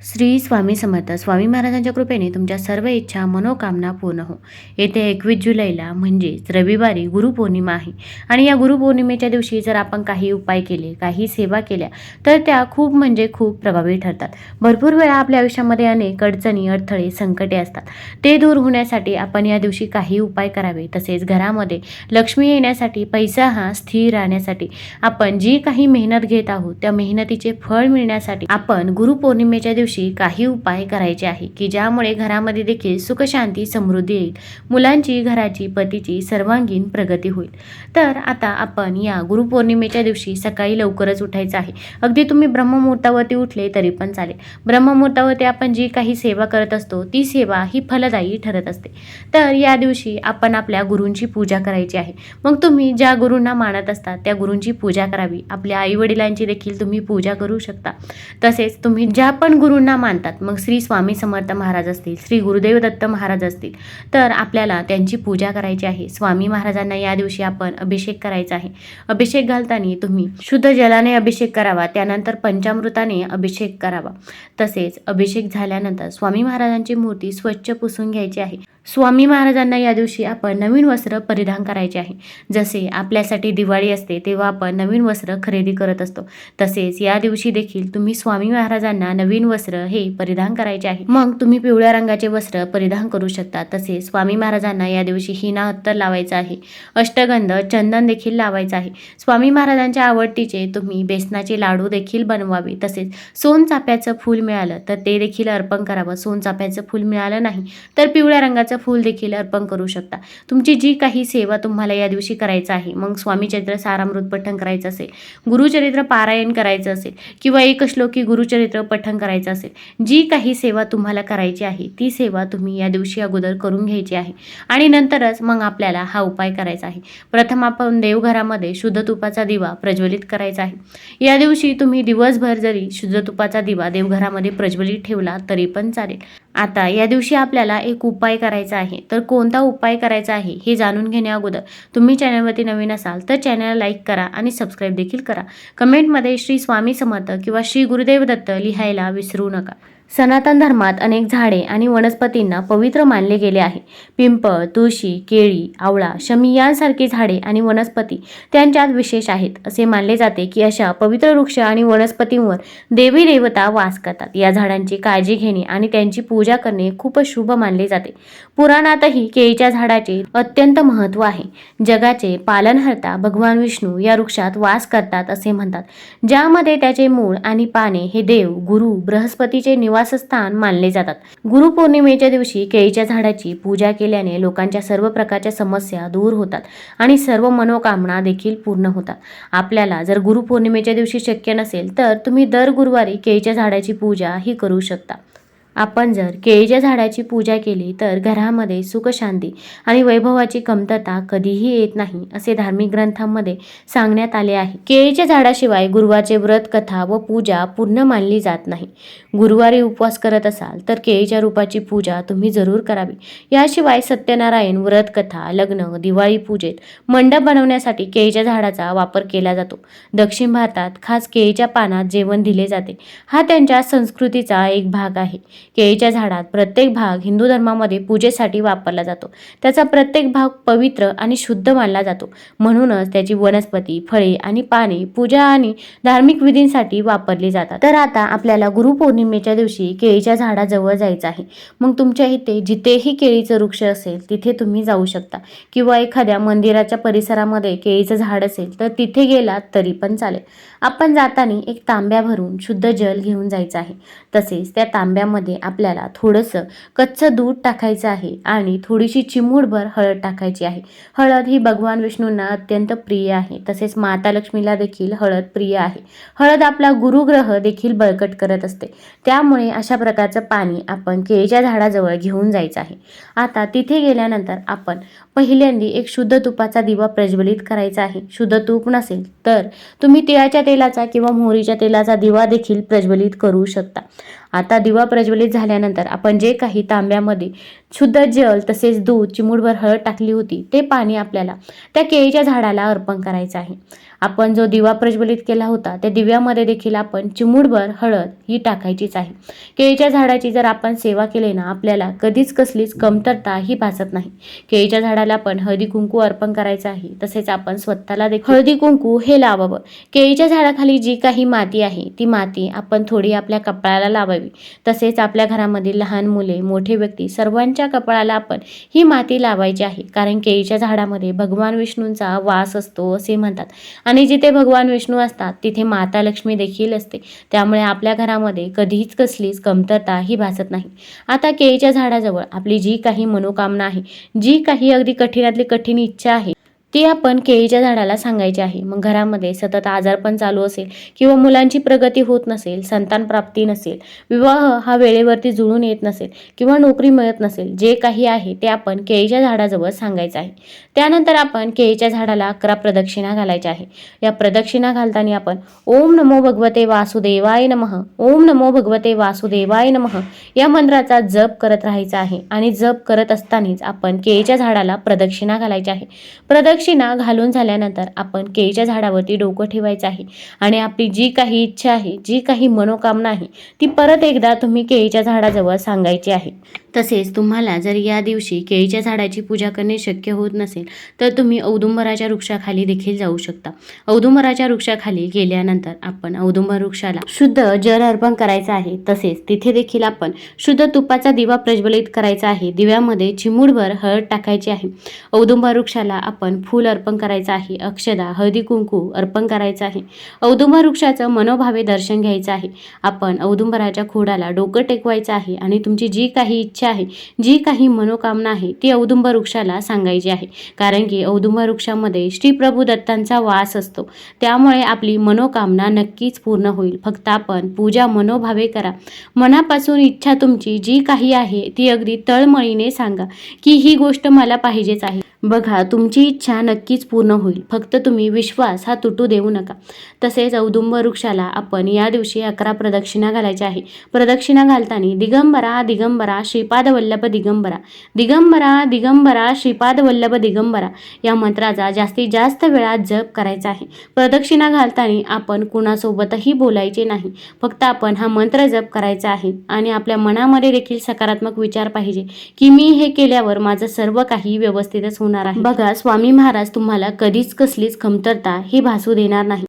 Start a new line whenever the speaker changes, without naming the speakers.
श्री स्वामी समर्थ. स्वामी महाराजांच्या कृपेने तुमच्या सर्व इच्छा मनोकामना पूर्ण हो. येत्या एकवीस जुलैला म्हणजेच रविवारी गुरुपौर्णिमा आहे. आणि या गुरुपौर्णिमेच्या दिवशी जर आपण काही उपाय केले काही सेवा केल्या तर त्या खूप म्हणजे खूप प्रभावी ठरतात. भरपूर वेळा आपल्या आयुष्यामध्ये अनेक अडचणी अडथळे संकटे असतात. ते दूर होण्यासाठी आपण या दिवशी काही उपाय करावे. तसेच घरामध्ये लक्ष्मी येण्यासाठी पैसा हा स्थिर राहण्यासाठी आपण जी काही मेहनत घेत आहोत त्या मेहनतीचे फळ मिळण्यासाठी आपण गुरुपौर्णिमेच्या दिवशी काही उपाय करायचे आहे की ज्यामुळे घरामध्ये देखील सुखशांती समृद्धी येईल. मुलांची घराची पतीची सर्वांगीण प्रगती होईल. तर आता आपण या गुरुपौर्णिमेच्या दिवशी सकाळी लवकरच उठायचं आहे. अगदी तुम्ही ब्रह्ममुहूर्तावरती उठले तरी पण चालेल. ब्रह्ममुहूर्तावरती आपण जी काही सेवा करत असतो ती सेवा ही फलदायी ठरत असते. तर या दिवशी आपण आपल्या गुरूंची पूजा करायची आहे. मग तुम्ही ज्या गुरूंना मानत असतात त्या गुरूंची पूजा करावी. आपल्या आईवडिलांची देखील तुम्ही पूजा करू शकता. तसेच तुम्ही ज्या पण गुरु गुरुंना मानतात. मग श्री स्वामी समर्थ महाराज असतील श्री गुरुदेव दत्त महाराज असतील तर आपल्याला त्यांची पूजा करायची आहे. स्वामी महाराजांना या दिवशी आपण अभिषेक करायचा आहे. अभिषेक घालताना तुम्ही शुद्ध जलाने अभिषेक करावा त्यानंतर पंचामृताने अभिषेक करावा. तसेच अभिषेक झाल्यानंतर स्वामी महाराजांची मूर्ती स्वच्छ पुसून घ्यायची आहे. स्वामी महाराजांना या दिवशी आपण नवीन वस्त्र परिधान करायचे आहे. जसे आपल्यासाठी दिवाळी असते तेव्हा आपण नवीन वस्त्र खरेदी करत असतो. तसेच या दिवशी देखील तुम्ही स्वामी महाराजांना नवीन वस्त्र हे परिधान करायचे आहे. मग तुम्ही पिवळ्या रंगाचे वस्त्र परिधान करू शकता. तसेच स्वामी महाराजांना या दिवशी हिना अत्तर लावायचा आहे. अष्टगंध चंदन देखील लावायचं आहे. स्वामी महाराजांच्या आवडतीचे तुम्ही बेसनाचे लाडू देखील बनवावे. तसेच सोनचाफ्याचं फूल मिळालं तर ते देखील अर्पण करावं. सोनचाफ्याचं फूल मिळालं नाही तर पिवळ्या रंगाचं फूल देखील अर्पण करू शकता. तुमची जी काही सेवा तुम्हाला या दिवशी करायचं आहे मग स्वामी चरित्र सारामृत पठण करायचं असेल गुरुचरित्र पारायण करायचं असेल किंवा एक श्लोकी गुरुचरित्र पठण करायचं असेल जी काही सेवा तुम्हाला करायची आहे ती सेवा तुम्ही या दिवशी अगोदर करून घ्यायची आहे. आणि नंतरच मग आपल्याला हा उपाय करायचा आहे. प्रथम आपण देवघरामध्ये शुद्ध तुपाचा दिवा प्रज्वलित करायचा आहे. या दिवशी तुम्ही दिवसभर जरी शुद्ध तुपाचा दिवा देवघरामध्ये प्रज्वलित ठेवला तरी पण चालेल. आता या दिवशी आपल्याला एक उपाय करायचा आहे. तर कोणता उपाय करायचा आहे हे जाणून घेण्या अगोदर तुम्ही चॅनलवरती नवीन असाल तर चॅनलला लाईक करा आणि सबस्क्राईब देखील करा. कमेंटमध्ये श्री स्वामी समर्थ किंवा श्री गुरुदेव दत्त लिहायला विसरू नका. सनातन धर्मात अनेक झाडे आणि वनस्पतींना पवित्र मानले गेले आहे. पिंपळ तुळशी केळी आवळा शमी यांसारखी झाडे आणि वनस्पती त्यांच्यात विशेष आहेत. असे मानले जाते की अशा पवित्र वृक्ष आणि वनस्पतींवर देवी देवता वास करतात. या झाडांची काळजी घेणे आणि त्यांची पूजा करणे खूपच शुभ मानले जाते. पुराणातही केळीच्या झाडाचे अत्यंत महत्त्व आहे. जगाचे पालनहर्ता भगवान विष्णू या वृक्षात वास करतात असे म्हणतात. ज्यामध्ये त्याचे मूळ आणि पाने हे देव गुरु बृहस्पतीचे निवासस्थान मानले जातात. गुरुपौर्णिमेच्या दिवशी केळीच्या झाडाची पूजा केल्याने लोकांच्या सर्व प्रकारच्या समस्या दूर होतात आणि सर्व मनोकामना देखील पूर्ण होतात. आपल्याला जर गुरुपौर्णिमेच्या दिवशी शक्य नसेल तर तुम्ही दर गुरुवारी केळीच्या झाडाची पूजा ही करू शकता. आपण जर केळीच्या झाडाची पूजा केली तर घरामध्ये सुखशांती आणि वैभवाची कमतरता कधीही येत नाही असे धार्मिक ग्रंथांमध्ये सांगण्यात आले आहे. केळीच्या झाडाशिवाय गुरुवारचे व्रत कथा व पूजा पूर्ण मानली जात नाही. गुरुवारी उपवास करत असाल तर केळीच्या रूपाची पूजा तुम्ही जरूर करावी. याशिवाय सत्यनारायण व्रत कथा लग्न दिवाळी पूजेत मंडप बनवण्यासाठी केळीच्या झाडाचा वापर केला जातो. दक्षिण भारतात खास केळीच्या पानात जेवण दिले जाते. हा त्यांच्या संस्कृतीचा एक भाग आहे. केळीच्या झाडात प्रत्येक भाग हिंदू धर्मामध्ये पूजेसाठी वापरला जातो. त्याचा प्रत्येक भाग पवित्र आणि शुद्ध मानला जातो. म्हणूनच त्याची वनस्पती फळे आणि पाने पूजा आणि धार्मिक विधींसाठी वापरली जातात. तर आता आपल्याला गुरुपौर्णिमेच्या दिवशी केळीच्या झाडाजवळ जायचं आहे. मग तुमच्या इथे जिथेही केळीचं वृक्ष असेल तिथे तुम्ही जाऊ शकता. किंवा एखाद्या मंदिराच्या परिसरामध्ये केळीचं झाड असेल तर तिथे गेलात तरी पण चालेल. आपण जाताना एक तांब्या भरून शुद्ध जल घेऊन जायचं आहे. तसेच त्या तांब्यामध्ये आपल्याला थोडंसं कच्चं दूध टाकायचं आहे आणि थोडीशी चिमूडभर हळद टाकायची आहे. हळद ही भगवान विष्णूंना अत्यंत प्रिय आहे. तसेच माता लक्ष्मीला देखील हळद प्रिय आहे. हळद आपला गुरुग्रह देखील बळकट करत असते. त्यामुळे अशा प्रकारचं पाणी आपण केळीच्या झाडाजवळ घेऊन जायचं आहे. आता तिथे गेल्यानंतर आपण पहिल्यांदी एक शुद्ध तुपाचा दिवा प्रज्वलित करायचा आहे. शुद्ध तूप नसेल तर तुम्ही तिळाच्या तेलाचा किंवा मोहरीच्या तेलाचा दिवा देखील प्रज्वलित करू शकता. आता दिवा प्रज्वलित झाल्यानंतर आपण जे काही तांब्यामध्ये शुद्ध जल तसेच दूध चिमूडभर हळद टाकली होती ते पाणी आपल्याला त्या केळीच्या झाडाला अर्पण करायचं आहे. आपण जो दिवा प्रज्वलित केला होता त्या दिव्यामध्ये देखील आपण चिमूडभर हळद ही टाकायचीच आहे. केळीच्या झाडाची जर आपण सेवा केली ना आपल्याला कधीच कसलीच कमतरता ही भासत नाही. केळीच्या झाडाला आपण हळदी कुंकू अर्पण करायचं आहे तसेच आपण स्वतःला देखील हळदी कुंकू हे लावावं. केळीच्या झाडाखाली जी काही माती आहे ती माती आपण थोडी आपल्या कपाळाला लावावी. तसेच आपल्या घरामधील लहान मुले मोठे व्यक्ती सर्वांच्या कपाळाला आपण ही माती लावायची आहे कारण केळीच्या झाडामध्ये भगवान विष्णूंचा वास असतो असे म्हणतात. आणि जिथे भगवान विष्णू असतात तिथे माता लक्ष्मी देखील असते. त्यामुळे आपल्या घरामध्ये कधीच कसलीच कमतरता ही भासत नाही. आता केळीच्या झाडाजवळ आपली जी काही मनोकामना आहे जी काही अगदी कठीणातली कठीण इच्छा आहे ती आपण केळीच्या झाडाला सांगायची आहे. मग घरामध्ये सतत आजारपण चालू असेल किंवा मुलांची प्रगती होत नसेल संतान प्राप्ती नसेल विवाह हा वेळेवरती जुळून येत नसेल किंवा नोकरी मिळत नसेल जे काही आहे ते आपण केळीच्या झाडाजवळ सांगायचं आहे. त्यानंतर आपण केळीच्या झाडाला अकरा प्रदक्षिणा घालायच्या आहे. या प्रदक्षिणा घालताना आपण ओम नमो भगवते वासुदेवाय नमः ओम नमो भगवते वासुदेवाय नमः या मंत्राचा जप करत राहायचा आहे. आणि जप करत असतानाच आपण केळीच्या झाडाला प्रदक्षिणा घालायची आहे. प्रदक्षिणा घालून झाल्यानंतर आपण केळीच्या झाडावरती डोकं ठेवायचं आहे. आणि आपली जी काही इच्छा आहे जी काही मनोकामना आहे ती परत एकदा तुम्ही केळीच्या झाडाजवळ सांगायची आहे. तसेच तुम्हाला जर या दिवशी केळीच्या झाडाची पूजा करणे शक्य होत नसेल तर तुम्ही औदुंबराच्या वृक्षाखाली देखील जाऊ शकता. औदुंबराच्या वृक्षाखाली गेल्यानंतर आपण औदुंबर वृक्षाला शुद्ध जल अर्पण करायचं आहे. तसेच तिथे देखील आपण शुद्ध तुपाचा दिवा प्रज्वलित करायचा आहे. दिव्यामध्ये चिमूडभर हळद टाकायची आहे. औदुंबर वृक्षाला आपण फूल अर्पण करायचं आहे. अक्षदा हळदी कुंकू अर्पण करायचं आहे. औदुंबर वृक्षाचं मनोभावे दर्शन घ्यायचं आहे. आपण औदुंबराच्या खोडाला डोकं टेकवायचं आहे आणि तुमची जी काही इच्छा आहे जी काही मनोकामना आहे ती औदुंबर वृक्षाला सांगायची आहे. कारण की औदुंबर वृक्षामध्ये श्री प्रभू दत्तांचा वास असतो. त्यामुळे आपली मनोकामना नक्कीच पूर्ण होईल. फक्त आपण पूजा मनोभावे करा. मनापासून इच्छा तुमची जी काही आहे ती अगदी तळमळीने सांगा की ही गोष्ट मला पाहिजेच आहे. बघा तुमची इच्छा नक्कीच पूर्ण होईल. फक्त तुम्ही विश्वास हा तुटू देऊ नका. तसेच औदुंब वृक्षाला आपण या दिवशी अकरा प्रदक्षिणा घालायच्या आहे. प्रदक्षिणा घालताना दिगंबरा दिगंबरा श्रीपाद वल्लभ दिगंबरा. दिगंबरा दिगंबरा श्रीपाद वल्लभ दिगंबरा. या मंत्राचा जास्तीत जास्त वेळा जप करायचा आहे. प्रदक्षिणा घालताना आपण कुणासोबतही बोलायचे नाही. फक्त आपण हा मंत्र जप करायचा आहे. आणि आपल्या मनामध्ये देखील सकारात्मक विचार पाहिजे की मी हे केल्यावर माझं सर्व काही व्यवस्थितच होणार आहे. बघा स्वामी महाराज तुम्हाला कधीच कसलीच कमतरता ही भासू देणार नाही.